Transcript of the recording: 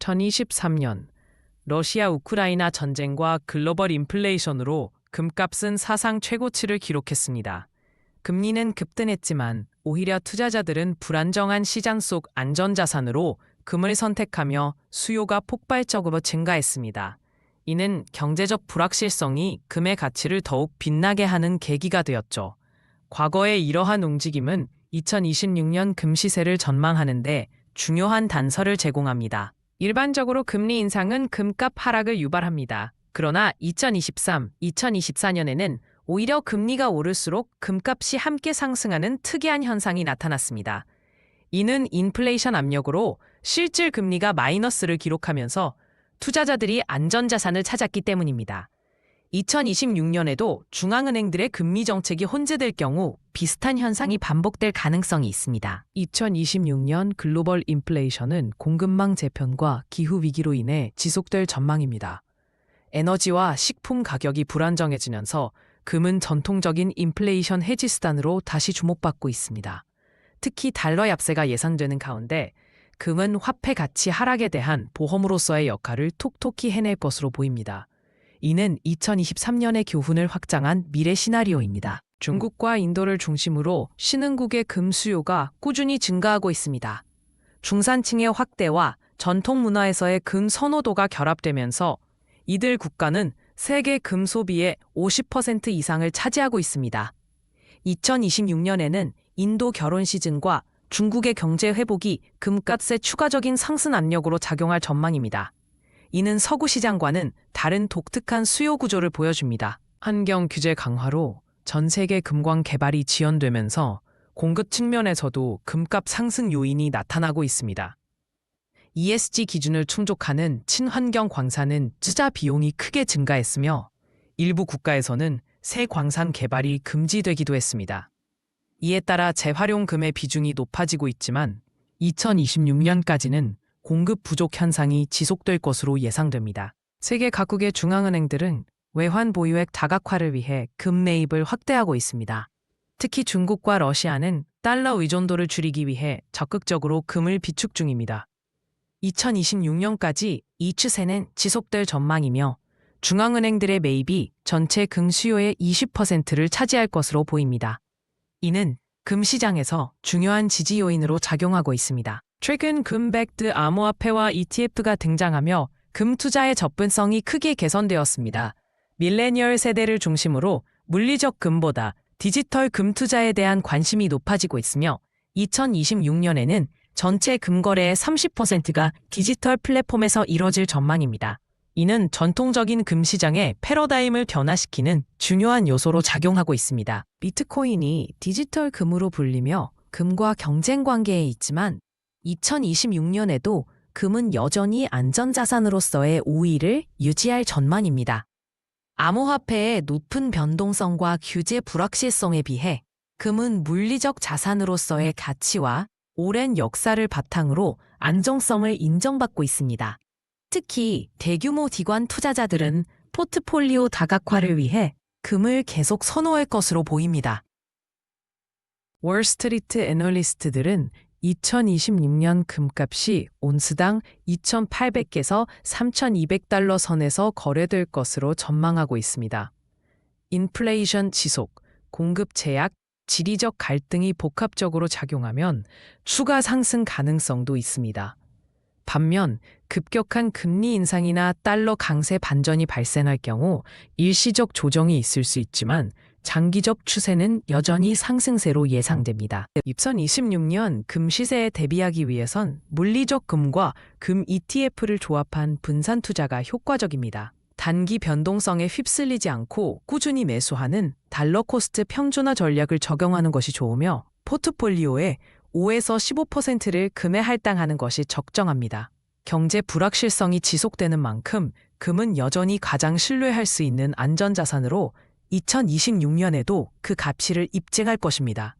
2023년 러시아 우크라이나 전쟁과 글로벌 인플레이션으로 금값은 사상 최고치를 기록했습니다. 금리는 급등했지만 오히려 투자자들은 불안정한 시장 속 안전자산으로 금을 선택하며 수요가 폭발적으로 증가했습니다. 이는 경제적 불확실성이 금의 가치를 더욱 빛나게 하는 계기가 되었죠. 과거의 이러한 움직임은 2026년 금 시세를 전망하는데 중요한 단서를 제공합니다. 일반적으로 금리 인상은 금값 하락을 유발합니다. 그러나 2023, 2024년에는 오히려 금리가 오를수록 금값이 함께 상승하는 특이한 현상이 나타났습니다. 이는 인플레이션 압력으로 실질 금리가 마이너스를 기록하면서 투자자들이 안전자산을 찾았기 때문입니다. 2026년에도 중앙은행들의 금리 정책이 혼재될 경우 비슷한 현상이 반복될 가능성이 있습니다. 2026년 글로벌 인플레이션은 공급망 재편과 기후 위기로 인해 지속될 전망입니다. 에너지와 식품 가격이 불안정해지면서 금은 전통적인 인플레이션 해지 수단으로 다시 주목받고 있습니다. 특히 달러 얍세가 예상되는 가운데 금은 화폐 가치 하락에 대한 보험으로서의 역할을 톡톡히 해낼 것으로 보입니다. 이는 2023년의 교훈을 확장한 미래 시나리오입니다. 중국과 인도를 중심으로 신흥국의 금 수요가 꾸준히 증가하고 있습니다. 중산층의 확대와 전통 문화에서의 금 선호도가 결합되면서 이들 국가는 세계 금 소비의 50% 이상을 차지하고 있습니다. 2026년에는 인도 결혼 시즌과 중국의 경제 회복이 금값의 추가적인 상승 압력으로 작용할 전망입니다. 이는 서구 시장과는 다른 독특한 수요 구조를 보여줍니다. 환경 규제 강화로 전 세계 금광 개발이 지연되면서 공급 측면에서도 금값 상승 요인이 나타나고 있습니다. ESG 기준을 충족하는 친환경 광산은 투자 비용이 크게 증가했으며 일부 국가에서는 새 광산 개발이 금지되기도 했습니다. 이에 따라 재활용 금의 비중이 높아지고 있지만 2026년까지는 공급 부족 현상이 지속될 것으로 예상됩니다. 세계 각국의 중앙은행들은 외환 보유액 다각화를 위해 금 매입을 확대하고 있습니다. 특히 중국과 러시아는 달러 의존도를 줄이기 위해 적극적으로 금을 비축 중입니다. 2026년까지 이 추세는 지속될 전망이며 중앙은행들의 매입이 전체 금 수요의 20%를 차지할 것으로 보입니다. 이는 금 시장에서 중요한 지지 요인으로 작용하고 있습니다. 최근 금백드 암호화폐와 ETF가 등장하며 금 투자의 접근성이 크게 개선되었습니다. 밀레니얼 세대를 중심으로 물리적 금보다 디지털 금 투자에 대한 관심이 높아지고 있으며 2026년에는 전체 금거래의 30%가 디지털 플랫폼에서 이뤄질 전망입니다. 이는 전통적인 금 시장의 패러다임을 변화시키는 중요한 요소로 작용하고 있습니다. 비트코인이 디지털 금으로 불리며 금과 경쟁 관계에 있지만 2026년에도 금은 여전히 안전자산으로서의 우위를 유지할 전망입니다. 암호화폐의 높은 변동성과 규제 불확실성에 비해 금은 물리적 자산으로서의 가치와 오랜 역사를 바탕으로 안정성을 인정받고 있습니다. 특히 대규모 기관 투자자들은 포트폴리오 다각화를 위해 금을 계속 선호할 것으로 보입니다. 월스트리트 애널리스트들은 2026년 금값이 온스당 2,800에서 3,200달러 선에서 거래될 것으로 전망하고 있습니다. 인플레이션 지속, 공급 제약, 지리적 갈등이 복합적으로 작용하면 추가 상승 가능성도 있습니다. 반면 급격한 금리 인상이나 달러 강세 반전이 발생할 경우 일시적 조정이 있을 수 있지만 장기적 추세는 여전히 상승세로 예상됩니다. 2026년 금 시세에 대비하기 위해선 물리적 금과 금 ETF를 조합한 분산 투자가 효과적입니다. 단기 변동성에 휩쓸리지 않고 꾸준히 매수하는 달러 코스트 평준화 전략을 적용하는 것이 좋으며 포트폴리오에 5에서 15%를 금에 할당하는 것이 적정합니다. 경제 불확실성이 지속되는 만큼 금은 여전히 가장 신뢰할 수 있는 안전자산으로 2026년에도 그 가치를 입증할 것입니다.